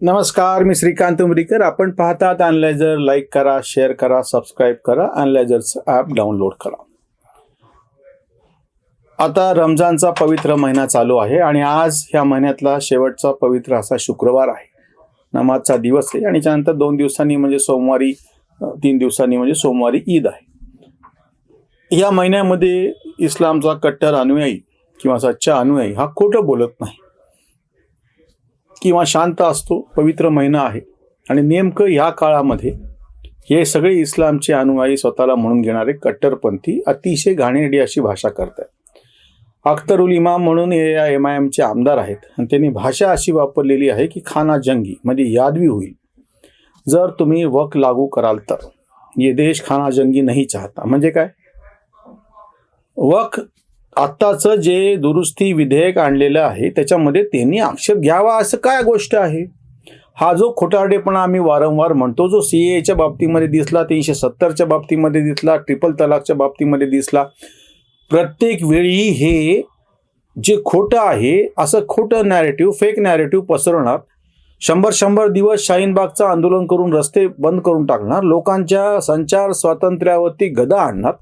नमस्कार मी श्रीकांत उमरीकर. आपण पाहतात अनलायझर लाईक करा शेअर करा सबस्क्राईब करा अनलायझरचं ॲप डाउनलोड करा. आता रमजानचा पवित्र महिना चालू आहे आणि आज ह्या महिन्यातला शेवटचा पवित्र असा शुक्रवार आहे. नमाजचा दिवस आहे आणि त्यानंतर दोन दिवसांनी म्हणजे सोमवारी तीन दिवसांनी म्हणजे सोमवारी ईद आहे. या महिन्यामध्ये इस्लामचा कट्टर अनुयायी किंवा सच्चा अनुयायी हा खोटं बोलत नाही. किंवा शांत असतो पवित्र महिना आहे. आणि नेमकं ह्या काळामध्ये हे सगळे इस्लामचे अनुयायी स्वतःला म्हणून घेणारे कट्टरपंथी अतिशय घाणेरडी अशी भाषा करतात अख्तरुल इमाम म्हणून हे या एम आय एमचे आमदार आहेत. आणि त्यांनी भाषा अशी वापरलेली आहे की खाना जंगी म्हणजे यादवी होईल. जर तुम्ही वक लागू कराल तर. ये देश खाना जंगी नाही चाहता. म्हणजे काय? वक आत्ताचं जे दुरुस्ती विधेयक आणलेलं आहे त्याच्यामध्ये त्यांनी आक्षेप घ्यावा असं काय गोष्ट आहे? हा जो खोटारडेपणा आम्ही वारंवार म्हणतो जो सी एच्या बाबतीमध्ये दिसला तीनशे सत्तरच्या बाबतीमध्ये दिसला ट्रिपल तलाकच्या बाबतीमध्ये दिसला प्रत्येक वेळी हे जे खोटं आहे असं खोटं नॅरेटिव्ह फेक नॅरेटिव्ह पसरवणार शंभर शंभर दिवस शाहीनबागचं आंदोलन करून रस्ते बंद करून टाकणार लोकांच्या संचार स्वातंत्र्यावरती गदा आणणार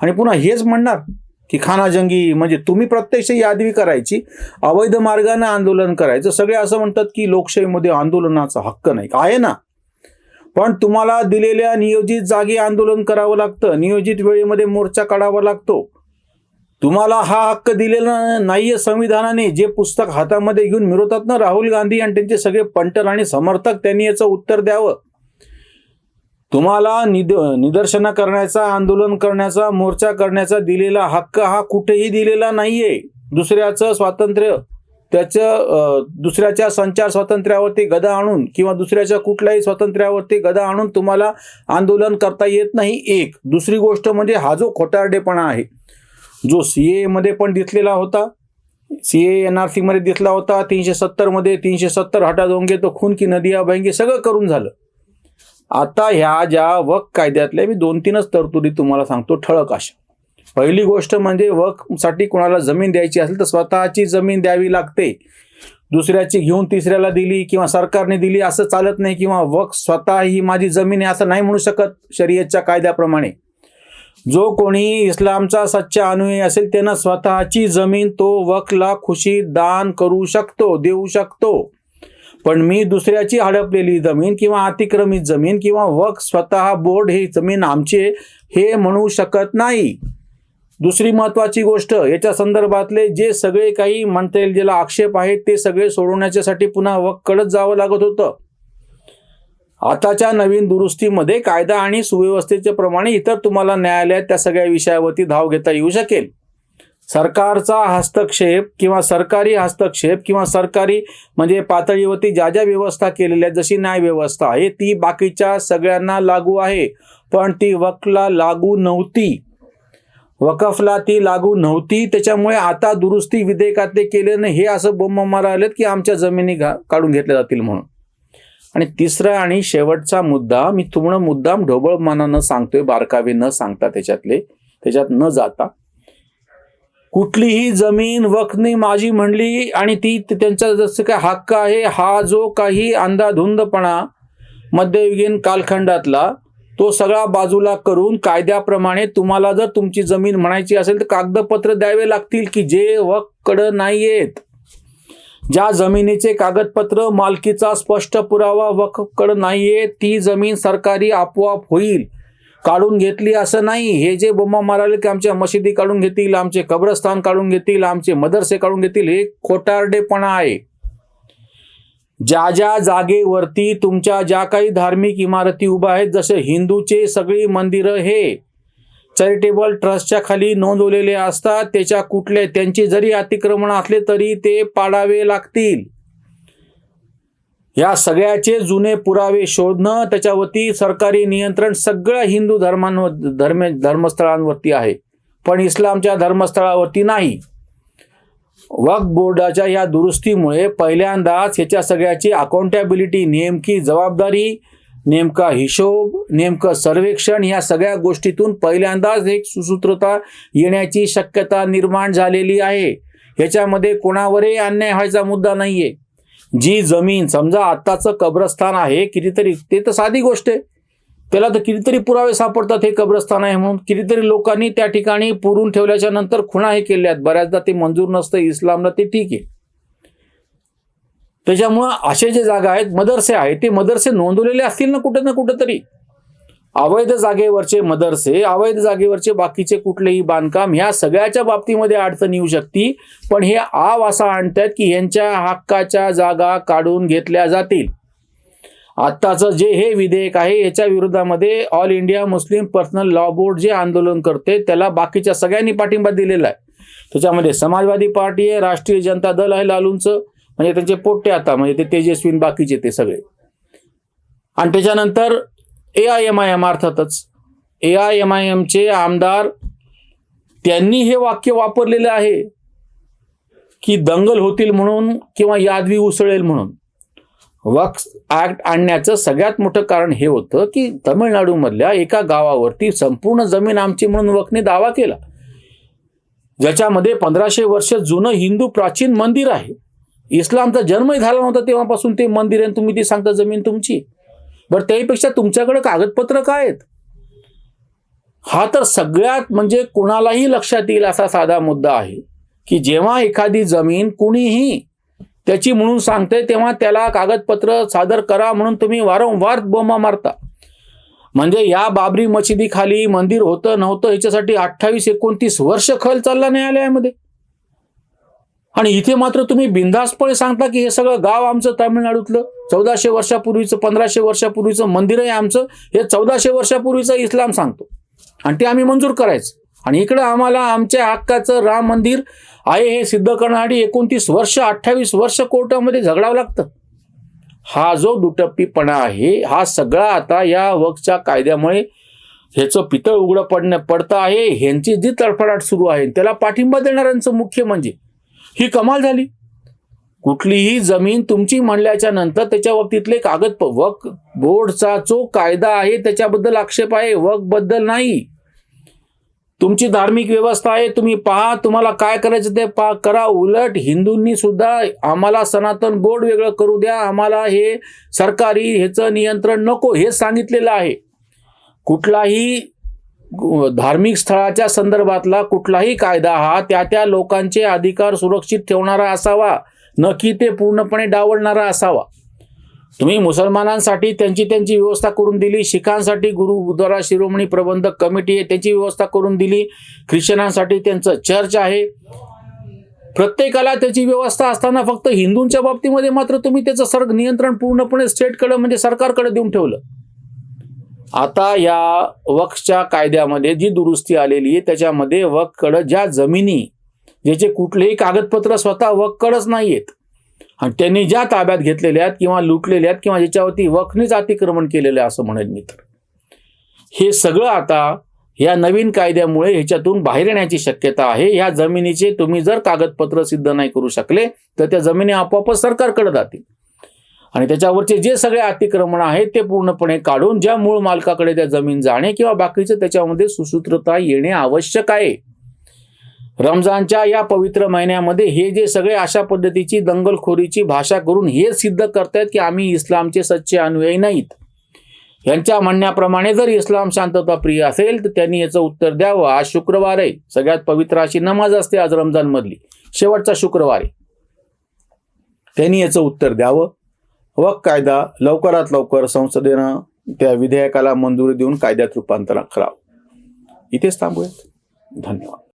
आणि पुन्हा हेच म्हणणार की खाना जंगी म्हणजे तुम्ही प्रत्यक्ष यादवी करायची अवैध मार्गाने आंदोलन करायचं. सगळे असं म्हणतात की लोकशाहीमध्ये आंदोलनाचा हक्क नाही. आहे ना? पण तुम्हाला दिलेल्या नियोजित जागी आंदोलन करावं लागतं. नियोजित वेळेमध्ये मोर्चा काढावा लागतो. तुम्हाला हा हक्क दिलेला नाहीये संविधानाने. जे पुस्तक हातामध्ये घेऊन मिरवतात ना राहुल गांधी आणि त्यांचे सगळे पंटर आणि समर्थक त्यांनी याचं उत्तर द्यावं. तुम्हाला निद निदर्शनं करण्याचा आंदोलन करण्याचा मोर्चा करण्याचा दिलेला हक्क हा कुठेही दिलेला नाहीये. दुसऱ्याचं स्वातंत्र्य त्याचं दुसऱ्याच्या संचार स्वातंत्र्यावरती गदा आणून किंवा दुसऱ्याच्या कुठल्याही स्वातंत्र्यावरती गदा आणून तुम्हाला आंदोलन करता येत नाही एक. दुसरी गोष्ट म्हणजे हा जो खोटारडेपणा आहे जो सी एमध्ये पण दिसलेला होता सी ए एन आर सीमध्ये दिसला होता तीनशे सत्तरमध्ये तीनशे सत्तर हटा दोंगे तो खून की नदिया बहेंगे सगळं करून झालं. आता ह्या ज्या वक कायद्यातल्या मी दोन तीनच तरतुदी तुम्हाला सांगतो ठळक अशा. पहिली गोष्ट म्हणजे वकसाठी कोणाला जमीन द्यायची असेल तर स्वतःची जमीन द्यावी लागते. दुसऱ्याची घेऊन तिसऱ्याला दिली किंवा सरकारने दिली असं चालत नाही किंवा वक स्वतः ही माझी जमीन आहे असं नाही म्हणू शकत शरीयतच्या कायद्याप्रमाणे. जो कोणी इस्लामचा सच्चा अनुयायी असेल त्यानं स्वतःची जमीन तो वकला खुशी दान करू शकतो देऊ शकतो. पण मी दुसऱ्याची हडपलेली जमीन किंवा अतिक्रमित जमीन किंवा वक स्वतः बोर्ड ही जमीन आमची हे म्हणू शकत नाही. दुसरी महत्वाची गोष्ट याच्या संदर्भातले जे सगळे काही म्हणता येईल ज्याला आक्षेप आहेत ते सगळे सोडवण्याच्यासाठी पुन्हा वककडच जावं लागत होतं. आताच्या नवीन दुरुस्तीमध्ये कायदा आणि सुव्यवस्थेच्या प्रमाणे इतर तुम्हाला न्यायालयात त्या सगळ्या विषयावरती धाव घेता येऊ शकेल. सरकारचा हस्तक्षेप किंवा सरकारी हस्तक्षेप किंवा सरकारी म्हणजे पातळीवरती ज्या ज्या व्यवस्था केलेल्या आहेत, जशी न्याय व्यवस्था आहे ती बाकीच्या सगळ्यांना लागू आहे. पण ती वकला लागू नव्हती. वकफला ती लागू नव्हती. त्याच्यामुळे आता दुरुस्ती विधेयकातले केले नाही. हे असं बोंब मारायलेत की आमच्या जमिनी घा- काढून घेतल्या जातील म्हणून. आणि तिसरा आणि शेवटचा मुद्दा मी तुम्हाला मुद्दाम ढोबळ मनानं सांगतोय बारकावे न सांगता त्याच्यातले त्याच्यात न जाता. कुठलीही जमीन वखनी माझी म्हणली आणि ती त्यांचा जसं काय हक्क आहे हा जो काही अंधाधुंदपणा मध्ययुगीन कालखंडातला तो सगळा बाजूला करून कायद्याप्रमाणे तुम्हाला जर तुमची जमीन म्हणायची असेल तर कागदपत्र द्यावे लागतील की जे वकडं नाही आहेत ज्या जमिनीचे कागदपत्र मालकीचा स्पष्ट पुरावा वककडं नाहीये ती जमीन सरकारी आपोआप होईल. काढून घेतली असं नाही. हे जे बोंबा माराले की आमच्या मशिदी काढून घेतील आमचे कब्रस्थान काढून घेतील आमचे मदरसे काढून घेतील हे खोटारडेपणा आहे. ज्या ज्या जागेवरती तुमच्या ज्या काही धार्मिक इमारती उभ्या आहेत जसे हिंदूचे सगळी मंदिरं हे चॅरिटेबल ट्रस्टच्या खाली नोंदवलेले असतात त्याच्या कुठले त्यांचे जरी अतिक्रमण असले तरी ते पाडावे लागतील. या सगळ्याचे जुने पुरावे शोधणं त्याच्यावरती सरकारी नियंत्रण सगळ्या हिंदू धर्मांवर धर्म धर्मस्थळांवरती आहे. पण इस्लामच्या धर्मस्थळावरती नाही. वक्फ बोर्डाच्या या दुरुस्तीमुळे पहिल्यांदाच ह्याच्या सगळ्याची अकाउंटेबिलिटी नेमकी जबाबदारी नेमका हिशोब नेमकं सर्वेक्षण या सगळ्या गोष्टीतून पहिल्यांदाच एक सुसूत्रता येण्याची शक्यता निर्माण झालेली आहे. ह्याच्यामध्ये कोणावरही अन्याय व्हायचा मुद्दा नाही आहे जी जमीन समजा आत्ताचं कब्रस्थान आहे कितीतरी ते तर साधी गोष्ट आहे. त्याला तर कितीतरी पुरावे सापडतात हे कब्रस्थान आहे म्हणून. कितीतरी लोकांनी त्या ठिकाणी पुरून ठेवल्याच्या नंतर खुणा हे केल्या आहेत. बऱ्याचदा ते मंजूर नसतं इस्लामला ते ठीक आहे. त्याच्यामुळं असे जे जागा आहेत मदरसे आहेत ते मदरसे नोंदवलेले असतील ना कुठं ना कुठं तरी? अवैध जागेवरचे मदरसे अवैध जागेवरचे बाकीचे कुठलेही बांधकाम ह्या सगळ्याच्या बाबतीमध्ये अडचण येऊ शकते. पण हे आव असा आणतात की यांच्या हक्काच्या जागा काढून घेतल्या जातील. आत्ताचं जे हे विधेयक आहे याच्या विरोधामध्ये all India Muslim personal law board जे आंदोलन करते त्याला बाकीच्या सगळ्यांनी पाठिंबा दिलेला आहे. त्याच्यामध्ये समाजवादी पार्टी आहे राष्ट्रीय जनता दल आहे लालूंचं. म्हणजे त्यांचे पोट्टे आता म्हणजे ते तेजस्वीन बाकीचे ते सगळे. आणि त्याच्यानंतर A I M I M अर्थातच. ए आय एम आय एमचे आमदार त्यांनी हे वाक्य वापरलेलं आहे की दंगल होतील म्हणून किंवा यादवी उसळेल म्हणून. वक्स ॲक्ट आणण्याचं सगळ्यात मोठं कारण हे होतं की तमिळनाडूमधल्या एका गावावरती संपूर्ण जमीन आमची म्हणून वकने दावा केला. ज्याच्यामध्ये पंधराशे वर्ष जुनं हिंदू प्राचीन मंदिर आहे. इस्लामचा जन्मही झाला नव्हता तेव्हापासून ते मंदिर आहे आणि तुम्ही ती सांगता जमीन तुमची. बरं त्याहीपेक्षा तुमच्याकडे कागदपत्र काय आहेत? हा तर सगळ्यात म्हणजे कुणालाही लक्षात येईल असा साधा मुद्दा आहे की जेव्हा एखादी जमीन कुणीही त्याची म्हणून सांगते तेव्हा त्याला कागदपत्र सादर करा म्हणून तुम्ही वारंवार बोमा मारता. म्हणजे या बाबरी मशिदीखाली मंदिर होतं नव्हतं ह्याच्यासाठी अठ्ठावीस एकोणतीस वर्ष खल चालला न्यायालयामध्ये. आणि इथे मात्र तुम्ही बिनधास्तपणे सांगता की हे सगळं गाव आमचं तामिळनाडूतलं चौदाशे वर्षापूर्वीचं पंधराशे वर्षापूर्वीचं मंदिर आहे आमचं हे चौदाशे वर्षापूर्वीचं इस्लाम सांगतो. आणि ते आम्ही मंजूर करायचं. आणि इकडं आम्हाला आमच्या हक्काचं राम मंदिर आहे हे सिद्ध करण्यासाठी एकोणतीस वर्ष अठ्ठावीस वर्ष कोर्टामध्ये झगडावं लागतं. हा जो दुटप्पीपणा आहे हा सगळा आता या वक्च्या कायद्यामुळे ह्याचं पितळ उघडं पडणं पडतं आहे. ह्यांची जी तडफडाट सुरू आहे त्याला पाठिंबा देणाऱ्यांचं मुख्य म्हणजे ही कमाल झाली. कुठलीही जमीन तुमची म्हणल्याच्या नंतर त्याच्या बाबतीतले कागद वक बोर्डचा जो कायदा आहे त्याच्याबद्दल आक्षेप आहे वकबद्दल नाही. तुमची धार्मिक व्यवस्था आहे तुम्ही पहा तुम्हाला काय करायचं ते पहा करा. उलट हिंदूंनी सुद्धा आम्हाला सनातन बोर्ड वेगळं करू द्या आम्हाला हे सरकारी ह्याचं नियंत्रण नको हे सांगितलेलं आहे. कुठलाही धार्मिक स्थळाच्या संदर्भातला कुठलाही कायदा हा त्या त्या लोकांचे अधिकार सुरक्षित ठेवणारा असावा न की ते पूर्णपणे डावलणारा असावा. तुम्ही मुसलमानांसाठी त्यांची त्यांची व्यवस्था करून दिली शिखांसाठी गुरु गुरुद्वारा शिरोमणी प्रबंधक कमिटी आहे त्याची व्यवस्था करून दिली ख्रिश्चनांसाठी त्यांचं चर्च आहे. प्रत्येकाला त्याची व्यवस्था असताना फक्त हिंदूंच्या बाबतीमध्ये मात्र तुम्ही त्याचं सर्ग नियंत्रण पूर्णपणे स्टेटकडे म्हणजे सरकारकडे देऊन ठेवलं. आता या वक्फच्या कायद्यामध्ये जी दुरुस्ती आलेली आहे त्याच्यामध्ये वककडं ज्या जमिनी ज्याचे कुठलेही कागदपत्र स्वतः वककडंच नाही आहेत आणि त्यांनी ज्या ताब्यात घेतलेल्या आहेत किंवा लुटलेल्या आहेत किंवा ज्याच्यावरती वखनीच अतिक्रमण केलेलं आहे असं म्हणेल मी तर. हे सगळं आता या नवीन कायद्यामुळे ह्याच्यातून बाहेर येण्याची शक्यता आहे. ह्या जमिनीचे तुम्ही जर कागदपत्र सिद्ध नाही करू शकले तर त्या जमिनी आपोआपच सरकारकडे जातील. आणि त्याच्यावरचे जे सगळे अतिक्रमण आहेत ते पूर्णपणे काढून ज्या मूळ मालकाकडे त्या जमीन जाणे किंवा बाकीचं त्याच्यामध्ये सुसूत्रता येणे आवश्यक आहे. रमजानच्या या पवित्र महिन्यामध्ये हे जे सगळे अशा पद्धतीची दंगलखोरीची भाषा करून हे सिद्ध करतायत की आम्ही इस्लामचे सच्चे अनुयायी नाहीत. यांच्या म्हणण्याप्रमाणे जर इस्लाम शांतता प्रिय असेल तर त्यांनी याचं उत्तर द्यावं. आज शुक्रवार आहे. सगळ्यात पवित्र अशी नमाज असते आज रमजान मधली शेवटचा शुक्रवार आहे. त्यांनी याचं उत्तर द्यावं. व कायदा लवकरात लवकर संसदेनं त्या विधेयकाला मंजुरी देऊन कायद्यात रूपांतर करावं. इथेच थांबूयात. धन्यवाद.